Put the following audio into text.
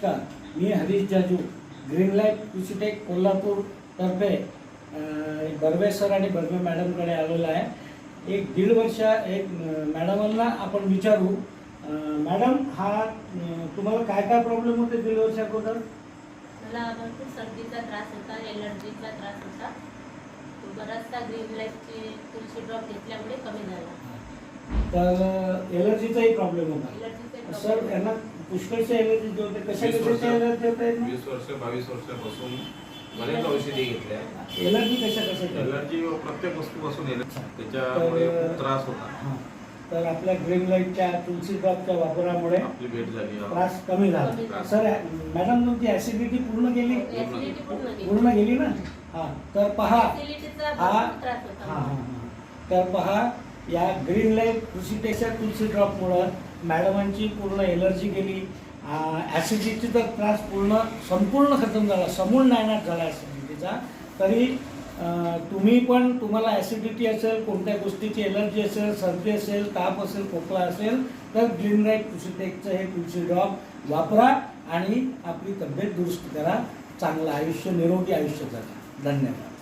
मी Harish Jaju green life Krishitech Kolhapur तर्फे Barve sir आणि बर्वे मॅडमकडे आलेलो आहे. एक दीड वर्ष एक मॅडमांना आपण विचारू. मॅडम हा तुम्हाला काय काय प्रॉब्लेम होते दीड वर्ष अगोदर? मला भरपूर सर्दीचा त्रास होता एलर्जीचा त्रास होता. बराचसा ग्रीन लाईफचे तुळशी ड्रॉप घेतल्यामुळे कमी झाला. तर एलर्जीचाही प्रॉब्लेम होता. सर यांना पुष्कळच्या एलर्जी होते कशा वीस वर्ष. वीस वर्ष बावीस वर्षापासून बरेच औषधी घेतल्या. एलर्जी कशा कशाच्या एलर्जी प्रत्येक वस्तूपासून एलर्जी त्याच्यामुळे खूप त्रास होता. हां. तर आपल्या ग्रीन लाईटच्या तुलसी ड्रॉपच्या वापरामुळे आपली भेट झाली हा. त्रास कमी झाला. सर मॅडम तुमची ऍसिडिटी पूर्ण गेली? Acidity पूर्ण गेली. पूर्ण गेली ना? हा. तर पहा. हा. हा हा हा. तर पहा. या ग्रीन लाईफ कृषीपेक्षा तुलसी ड्रॉपमुळं मॅडमांची पूर्ण एलर्जी गेली. ॲसिडिटीचा त्रास पूर्ण संपूर्ण खतम झाला समूळ नायनाट झाला ॲसिडिटीचा तरी तुम्ही पण तुम्हाला ॲसिडिटी असेल कोणत्या गोष्टीची एलर्जी असेल सर्दी असेल ताप असेल खोकला असेल तर ग्रीन लाइट कृषीटेकचं हे तुलसी ड्रॉप वापरा आणि आपली तब्येत दुरुस्त करा. चांगलं आयुष्य निरोगी आयुष्य जगा. धन्यवाद.